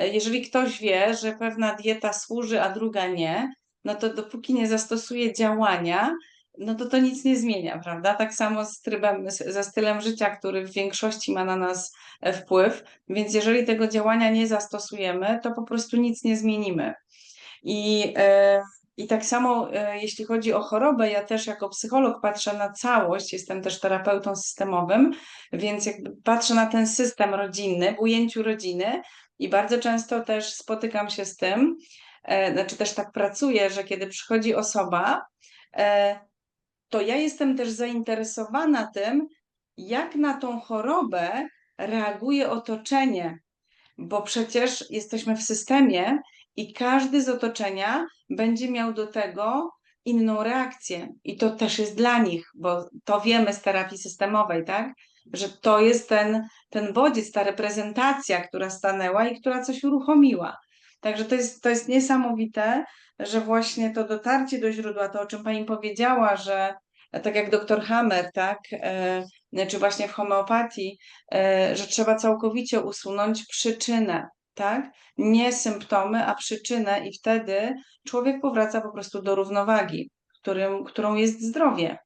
E, Jeżeli ktoś wie, że pewna dieta służy, a druga nie, no to dopóki nie zastosuje działania, no to to nic nie zmienia, prawda? Tak samo z trybem, ze stylem życia, który w większości ma na nas e, wpływ, więc jeżeli tego działania nie zastosujemy, to po prostu nic nie zmienimy. I, e, i tak samo, e, jeśli chodzi o chorobę, ja też jako psycholog patrzę na całość, jestem też terapeutą systemowym, więc jakby patrzę na ten system rodzinny w ujęciu rodziny i bardzo często też spotykam się z tym, e, znaczy też tak pracuję, że kiedy przychodzi osoba, e, to ja jestem też zainteresowana tym, jak na tą chorobę reaguje otoczenie, bo przecież jesteśmy w systemie i każdy z otoczenia będzie miał do tego inną reakcję. I to też jest dla nich, bo to wiemy z terapii systemowej, tak? Że to jest ten, ten bodziec, ta reprezentacja, która stanęła i która coś uruchomiła. Także to jest, to jest niesamowite, że właśnie to dotarcie do źródła, to o czym pani powiedziała, że tak jak doktor Hammer, tak, e, czy właśnie w homeopatii, e, że trzeba całkowicie usunąć przyczynę, tak? Nie symptomy, a przyczynę, i wtedy człowiek powraca po prostu do równowagi, którym, którą jest zdrowie.